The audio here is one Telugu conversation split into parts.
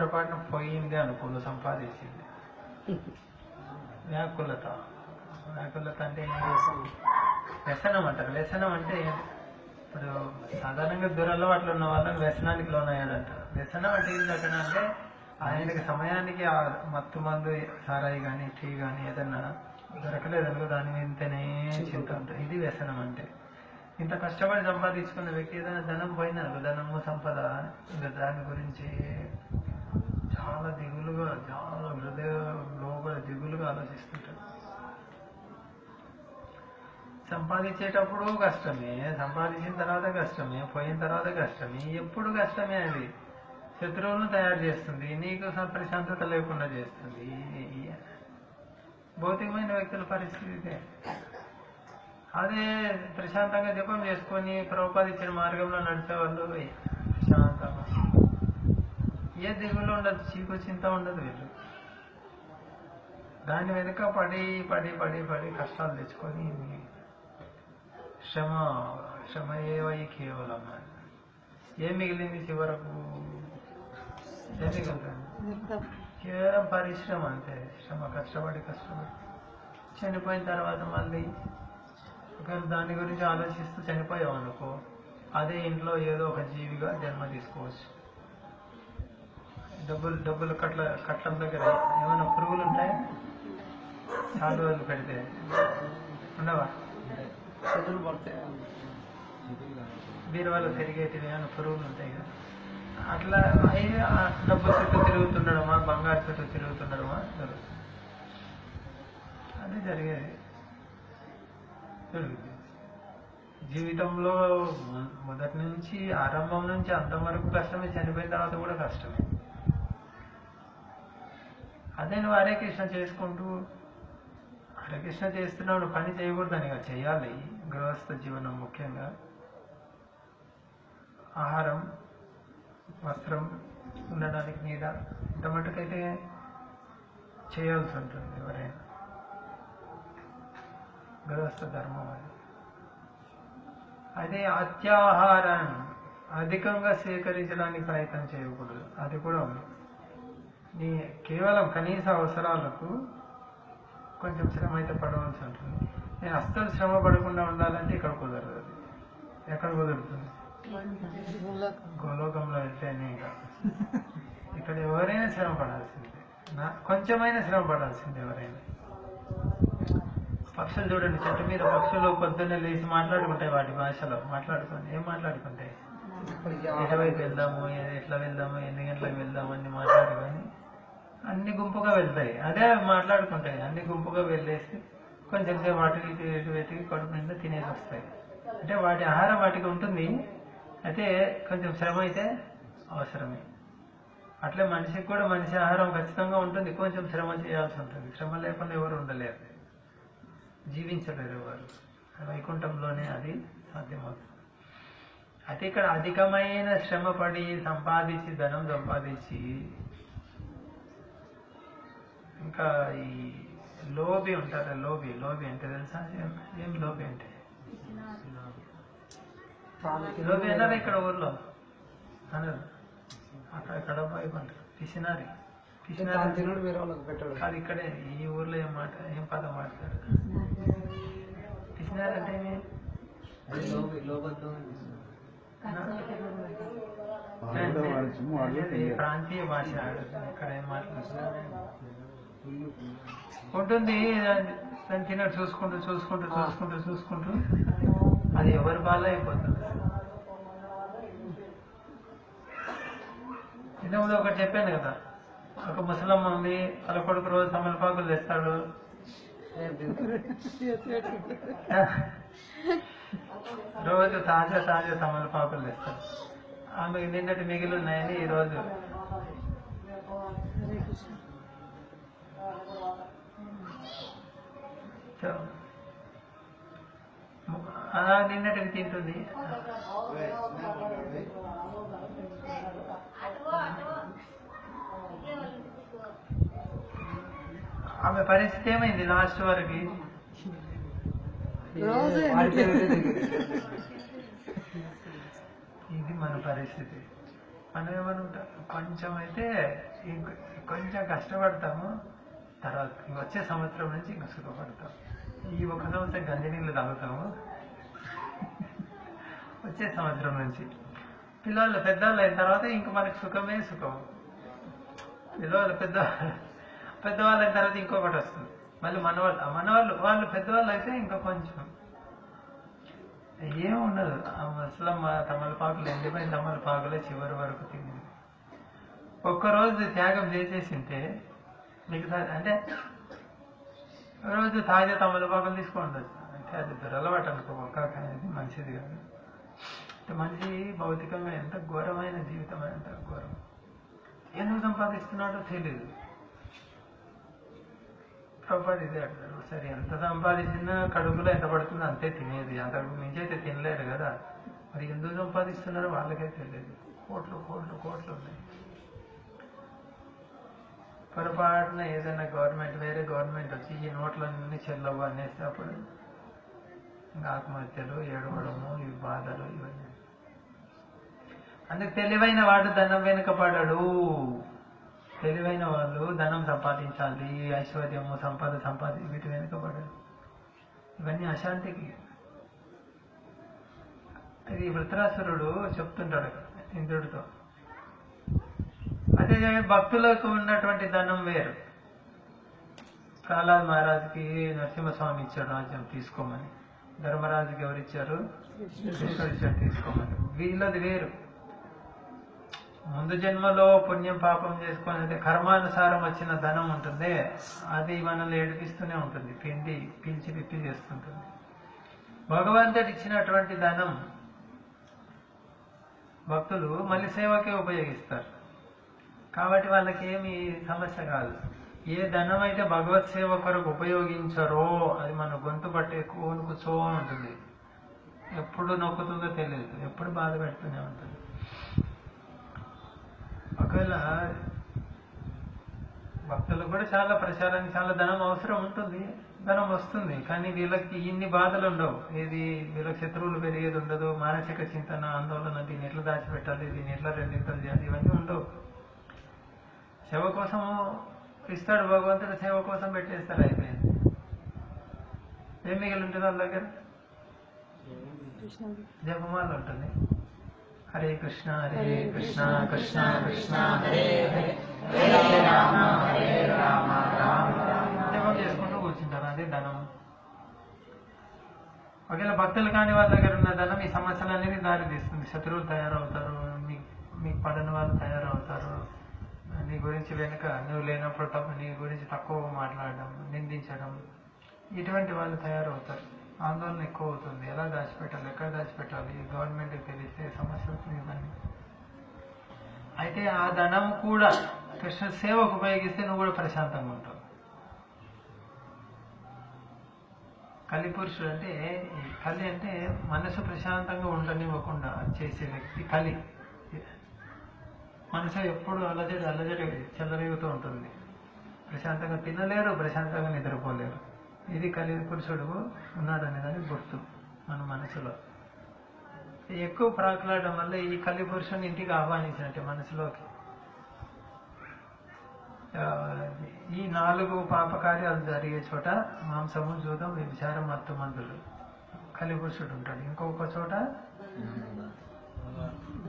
పొరపాటున పోయింది అనుకోను సంపాదించింది. వ్యాకులత. వ్యాకులత అంటే వ్యసనం అంటారు. వ్యసనం అంటే ఇప్పుడు సాధారణంగా దురలవాట్లు ఉన్న వాళ్ళని వ్యసనానికి లోనయ్యాడంటారు. వ్యసనం అంటే ఏంటంటే అంటే ఆయనకి సమయానికి ఆ మత్తు మందు సారాయి కానీ టీ కానీ ఏదన్నా దొరకలేదనుకో దాని మీదనే చింత ఉంటుంది. ఇది వ్యసనం అంటే. ఇంత కష్టపడి సంపాదించుకున్న వ్యక్తి ఏదైనా ధనం పోయిందనుకో ధనము సంపద ఇంకా దాని గురించి చాలా దిగులుగా చాలా హృదయ లోపల దిగులుగా ఆలోచిస్తుంటాడు సంపాదించేటప్పుడు కష్టమే సంపాదించిన తర్వాత కష్టమే పోయిన తర్వాత కష్టమే ఎప్పుడు కష్టమే అది. శత్రువులను తయారు చేస్తుంది నీకు ప్రశాంతత లేకుండా చేస్తుంది. భౌతికమైన వ్యక్తుల పరిస్థితి ఇదే. అదే ప్రశాంతంగా జపం చేసుకొని ప్రభుపాదించిన మార్గంలో నడిచే వాళ్ళు ఏ దిగులు ఉండదు చీకు చింత ఉండదు వీళ్ళు. దాని వెనుక పడి పడి పడి పడి కష్టాలు తెచ్చుకొని శ్రమ శ్రమ ఏవై కేవలం ఏం మిగిలింది చివరకు? ఏం మిగులుతుంది కేవలం పరిశ్రమ అంతే. శ్రమ కష్టపడి కష్టపడి. చనిపోయిన తర్వాత మళ్ళీ ఒకవేళ దాని గురించి ఆలోచిస్తూ చనిపోయావు అనుకో అదే ఇంట్లో ఏదో ఒక జీవిగా జన్మ తీసుకోవచ్చు. డబ్బులు డబ్బులు కట్ల కట్లం దగ్గర ఏమైనా పురుగులు ఉంటాయి చాలా రోజులు పెడితే. ఉండవా? చెట్లు పడతాయి? బీరువాలో పెరిగేటివి ఏమైనా పురుగులు ఉంటాయి కదా. అట్లా అయి ఆ డబ్బు చుట్టూ తిరుగుతుండడమా? బంగారు చుట్టూ తిరుగుతుండడమా? జరుగుతుంది. అది జరిగేది. జరుగుతుంది. జీవితంలో మొదటి నుంచి ఆరంభం నుంచి అంతం వరకు కష్టమే. చనిపోయిన తర్వాత కూడా కష్టమే. అదే నువ్వు హరే కృష్ణ చేసుకుంటూ హరే కృష్ణ చేస్తున్నావు పని చేయకూడదని చేయాలి. గృహస్థ జీవనం ముఖ్యంగా. ఆహారం వస్త్రం ఉండడానికి నీడ ఇంత మటుకైతే చేయాల్సి ఉంటుంది ఎవరైనా. గృహస్థ ధర్మం అది. అదే అత్యాహారాన్ని అధికంగా సేకరించడానికి ప్రయత్నం చేయకూడదు. అది కూడా ఉంది. నీ కేవలం కనీస అవసరాలకు కొంచెం శ్రమ అయితే పడవలసి ఉంటుంది. నేను అస్సలు శ్రమ పడకుండా ఉండాలంటే ఇక్కడ కుదరదు అది. ఎక్కడ కుదురుతుంది? గోలోకంలో వెళ్తేనే ఇంకా. ఇక్కడ ఎవరైనా శ్రమ పడాల్సిందే. నా కొంచెమైనా శ్రమ పడాల్సిందే ఎవరైనా. పక్షులు చూడండి చెట్టు మీద పక్షులు పొద్దున్నే లేచి మాట్లాడుకుంటాయి వాటి భాషలో. మాట్లాడుకొని ఏం మాట్లాడుకుంటాయి? ఎటువైపు వెళ్దాము ఎట్లా వెళ్దాము ఎన్ని గంటలకు వెళ్దాము అన్ని మాట్లాడుకొని అన్ని గుంపుగా వెళ్తాయి. అదే మాట్లాడుకుంటాయి. అన్ని గుంపుగా వెళ్ళేసి కొంచెం సేపు అటు ఇటు ఇటు వెతికి కడుపు నిండా తినేసి వస్తాయి. అంటే వాటి ఆహారం వాటికి ఉంటుంది. అయితే కొంచెం శ్రమ అయితే అవసరమే. అట్లే మనిషికి కూడా మనిషి ఆహారం ఖచ్చితంగా ఉంటుంది. కొంచెం శ్రమ చేయాల్సి ఉంటుంది. శ్రమ లేకుండా ఎవరు ఉండలేరు. జీవించలేరు ఎవరు. వైకుంఠంలోనే అది సాధ్యమవుతుంది. అయితే ఇక్కడ అధికమైన శ్రమ పడి సంపాదించి ధనం సంపాదించి ఇంకా ఈ లోబి ఉంటారు లోబి. లోబి అంటే తెలుసా? ఏం- లోబి అంటే? లోబి అన్నారు ఇక్కడ ఊర్లో. అనరు అక్కడ కడప వైపు అంటారు. పిసినారి కాదు ఇక్కడే. ఈ ఊర్లో ఏం మాట ఏం పదం మాట్లాడతారు పిసినారి అంటే ప్రాంతీయ భాష ఇక్కడ ఏం మాట్లాడుతున్నారు? ఉంటుంది దాన్ని తినట్టు చూసుకుంటూ చూసుకుంటూ చూసుకుంటూ చూసుకుంటూ. అది ఎవరి బాధ అయిపోతుంది? ఇంతకుముందు ఒకటి చెప్పాను కదా. ఒక ముసలమ్మ ఉంది. వాళ్ళ కొడుకు రోజు తమలపాకులు తెస్తాడు. రోజు తాజా తాజా తమలపాకులు తెస్తాడు. ఆమె నిన్నటి మిగిలి ఉన్నాయని ఈరోజు. సో, అలా నిన్నటికి తింటుంది. ఆమె పరిస్థితి ఏమైంది లాస్ట్ వరకు? ఇది మన పరిస్థితి. మనం ఏమనుకుంటాం కొంచెం అయితే కొంచెం కష్టపడతాము తర్వాత వచ్చే సంవత్సరం నుంచి ఇంకా సుఖపడతాం. ఈ ఒక సంవత్సరం గంజి నీళ్ళు తాగుతాము. వచ్చే సంవత్సరం నుంచి. పిల్లలు పెద్దవాళ్ళు అయిన తర్వాత ఇంక మనకి సుఖమే సుఖం. పిల్లవాళ్ళు పెద్ద పెద్దవాళ్ళు అయిన తర్వాత ఇంకొకటి వస్తుంది. మళ్ళీ మనవాళ్ళు మనవాళ్ళు వాళ్ళు పెద్దవాళ్ళు అయితే ఇంకా కొంచెం ఏం ఉండదు. అసలు తమలపాకులు ఎండిపోయిన తమలపాకులే చివరి వరకు తింది ఒక్కరోజు త్యాగం చేసేసింటే మిగతా అంటే రోజు తాజా తమలపాకులు తీసుకోండి. అంటే అది దురలవాటు అనుకో ఒక్క అనేది మంచిది కాదు. అంటే మనిషి భౌతికంగా ఎంత ఘోరమైన జీవితం ఎంత ఘోరం. ఎందుకు సంపాదిస్తున్నాడో తెలియదు ప్రభుత్వాలు ఇదే అంటారు. సరే ఎంత సంపాదించినా కడుపులో ఎంత పడుతుందో అంతే తినేది. అంతకు మించి అయితే తినలేడు కదా. మరి ఎందుకు సంపాదిస్తున్నారో వాళ్ళకే తెలియదు కోట్లు కోట్లు కోట్లు ఉన్నాయి. పొరపాటున ఏదైనా గవర్నమెంట్ వేరే గవర్నమెంట్ వచ్చి ఈ నోట్లన్నీ చెల్లవు అనేసి అప్పుడు ఇంకా ఆత్మహత్యలు ఏడవడము ఈ బాధలు ఇవన్నీ. అందుకు తెలివైన వాడు ధనం వెనుక పడడు తెలివైన వాళ్ళు ధనం సంపాదించాలి ఐశ్వర్యము సంపద సంపాది వీటి వెనుక పడడు ఇవన్నీ అశాంతికి. ఇది వృత్రాసురుడు చెప్తుంటాడు ఇంద్రుడితో. అంతేగాని భక్తులకు ఉన్నటువంటి ధనం వేరు. ప్రహ్లాద్ మహారాజుకి నరసింహస్వామి ఇచ్చాడు రాజ్యం తీసుకోమని. ధర్మరాజుకి ఎవరిచ్చారు కృష్ణుడిచ్చాడు తీసుకోమని. వీళ్ళది వేరు. ముందు జన్మలో పుణ్యం పాపం చేసుకునేది కర్మానుసారం వచ్చిన ధనం ఉంటుంది అది మనల్ని ఏడిపిస్తూనే ఉంటుంది. పిండి పీల్చి పిప్పి చేస్తుంటుంది. భగవంతుడు ఇచ్చినటువంటి ధనం భక్తులు మళ్ళీ సేవకే ఉపయోగిస్తారు. కాబట్టి వాళ్ళకి ఏమి సమస్య కాదు. ఏ ధనం అయితే భగవత్ సేవ కొరకు ఉపయోగించరో అది మన గొంతు పట్టే కూనుకుచో ఉంటుంది. ఎప్పుడు నొక్కుతుందో తెలియదు. ఎప్పుడు బాధ పెడుతూనే ఉంటుంది. ఒకవేళ భక్తులకు కూడా చాలా ప్రచారానికి చాలా ధనం అవసరం ఉంటుంది. ధనం వస్తుంది. కానీ వీళ్ళకి ఇన్ని బాధలు ఉండవు. ఏది వీళ్ళకి శత్రువులు పెరిగేది ఉండదు. మానసిక చింతన ఆందోళన దీన్ని ఎట్లా దాచిపెట్టాలి దీన్ని ఎట్లా రెండింతలు చేయాలి ఇవన్నీ ఉండవు. సేవ కోసము ఇస్తాడు భగవంతుడు సేవ కోసం పెట్టేస్తాడు అయిపోయింది. ఏం మిగిలి ఉంటుంది వాళ్ళ దగ్గర? జపమాల ఉంటుంది హరే కృష్ణ హరే కృష్ణ కృష్ణ కృష్ణ హరే హరే రామ హరే రామ రామ జపం చేసుకుంటూ కూర్చుంటారు అదే ధనం. ఒకవేళ భక్తులు కాని వాళ్ళ దగ్గర ఉన్న ధనం ఈ సమస్యలు అనేది దారి తీస్తుంది. శత్రువులు తయారవుతారు మీ మీకు పడని వాళ్ళు తయారవుతారు. నీ గురించి వెనుక నువ్వు లేనప్పుడు నీ గురించి తక్కువ మాట్లాడడం నిందించడం ఇటువంటి వాళ్ళు తయారవుతారు. ఆందోళన ఎక్కువ అవుతుంది ఎలా దాచిపెట్టాలి? ఎక్కడ దాచిపెట్టాలి? గవర్నమెంట్కి తెలిస్తే సమస్య అవుతుంది ఇవన్నీ అయితే ఆ ధనం కూడా కృష్ణ సేవకు ఉపయోగిస్తే నువ్వు కూడా ప్రశాంతంగా ఉంటావు. కలి పురుషుడు అంటే కలి అంటే మనసు ప్రశాంతంగా ఉండనివ్వకుండా చేసే వ్యక్తి కలి మనసు ఎప్పుడు అలజడి అలజడి చెలరేగుతూ ఉంటుంది. ప్రశాంతంగా తినలేరు ప్రశాంతంగా నిద్రపోలేరు. ఇది కలి పురుషుడు ఉన్నాడనే గుర్తు మన మనసులో. ఎక్కువ ప్రాకులాడడం వల్ల ఈ కలి పురుషుని ఇంటికి ఆహ్వానించినట్టే మనసులోకి. ఈ నాలుగు పాపకార్యాలు జరిగే చోట మాంసము జూదం వ్యభిచారం మత్తు మందులు కలి పురుషుడు ఉంటాడు. ఇంకొక చోట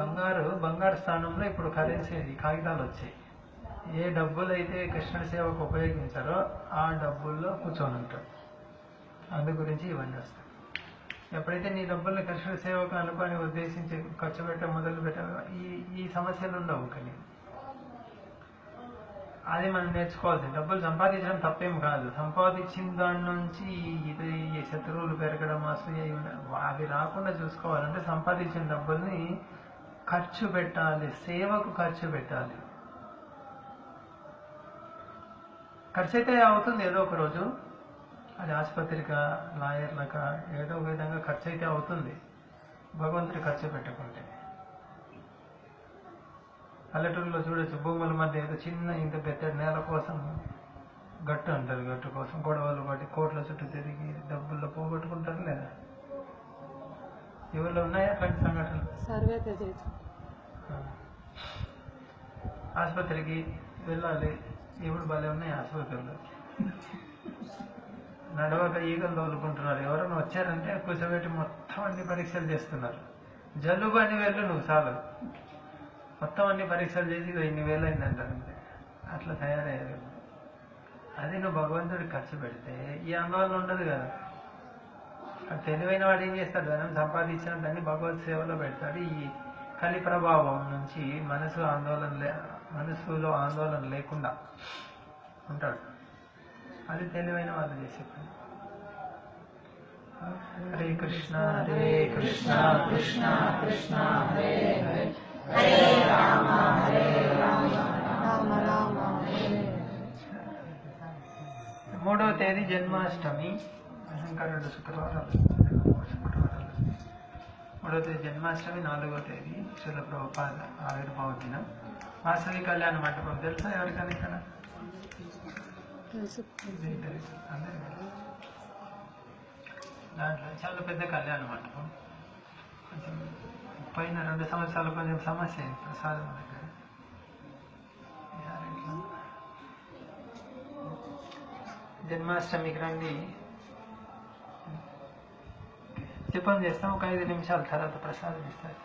బంగారు బంగారు స్థానంలో ఇప్పుడు కరెన్సీ కాగితాలు వచ్చాయి. ఏ డబ్బులు అయితే కృష్ణ సేవకు ఉపయోగించారో ఆ డబ్బుల్లో కూర్చొని ఉంటాడు అందు గురించి ఇవన్నీ వస్తాయి. ఎప్పుడైతే నీ డబ్బుల్ని కృష్ణ సేవకు అనుకొని ఉద్దేశించి ఖర్చు పెట్ట మొదలు పెట్టారో ఈ ఈ సమస్యలు ఉండవు కానీ. అది మనం నేర్చుకోవాల్సింది. డబ్బులు సంపాదించడం తప్పేం కాదు. సంపాదించిన దాని నుంచి ఇది శత్రువులు పెరగడం అసూయ అవి రాకుండా చూసుకోవాలంటే సంపాదించిన డబ్బుల్ని ఖర్చు పెట్టాలి సేవకు ఖర్చు పెట్టాలి. ఖర్చు అయితే అవుతుంది ఏదో ఒక రోజు. అది ఆసుపత్రికా లాయర్లక ఏదో ఒక విధంగా ఖర్చు అయితే అవుతుంది. భగవంతుడి ఖర్చు పెట్టకుంటే. పల్లెటూరులో చూడొచ్చు భూముల మధ్య ఏదో చిన్న ఇంత పెద్ద నేల కోసం గట్టు అంటారు గట్టు కోసం గొడవలు పట్టి కోట్ల చుట్టూ తిరిగి డబ్బుల్లో పోగొట్టుకుంటారు లేదా? ఎవరిలో ఉన్నాయా? అట్లాంటి సంఘటనలు? సర్వే. ఆసుపత్రికి వెళ్ళాలి. ఇప్పుడు భలే ఉన్నాయి ఆసుపత్రులు? నడవక ఈగలు తోలుకుంటున్నారు. ఎవరైనా వచ్చారంటే కూర్చోబెట్టి మొత్తం అన్ని పరీక్షలు చేస్తున్నారు. జలుబు అని వెళ్ళు నువ్వు చాలు. మొత్తం అన్ని పరీక్షలు చేసి ఇన్ని వేలు అయిందంటారు అంతే. అట్లా తయారయ్యారు. అది నువ్వు భగవంతుడికి ఖర్చు పెడితే ఈ ఆందోళన ఉండదు కదా. తెలివైన వాడు ఏం చేస్తాడు? ధనం సంపాదించిన దాన్ని భగవత్ సేవలో పెడతాడు. ఈ కలి ప్రభావం నుంచి మనసు ఆందోళన లే మనసులో ఆందోళన లేకుండా ఉంటాడు. అది తెలివైన వాళ్ళు చేసే పని. హరే కృష్ణ హరే కృష్ణ కృష్ణ కృష్ణ హరే హరే. రామ రామ హరే. మూడవ తేదీ జన్మాష్టమి. ఇంకా రెండు శుక్రవారాలు శుక్రవారాలు మూడవ తేదీ జన్మాష్టమి నాలుగో తేదీ శ్రీల ప్రభుపాద ఆవిర్భావ దినం వాసవి కళ్యాణ మంటపం తెలుసా ఎవరికైనా ఇక్కడ దాంట్లో చాలా పెద్ద కళ్యాణ మంటపం కొంచెం పోయిన రెండు సంవత్సరాలు కొంచెం సమస్య ప్రసాదం దగ్గర జన్మాష్టమికి రండి జపం చేస్తాం ఒక ఐదు నిమిషాల తర్వాత ప్రసాదం ఇస్తారు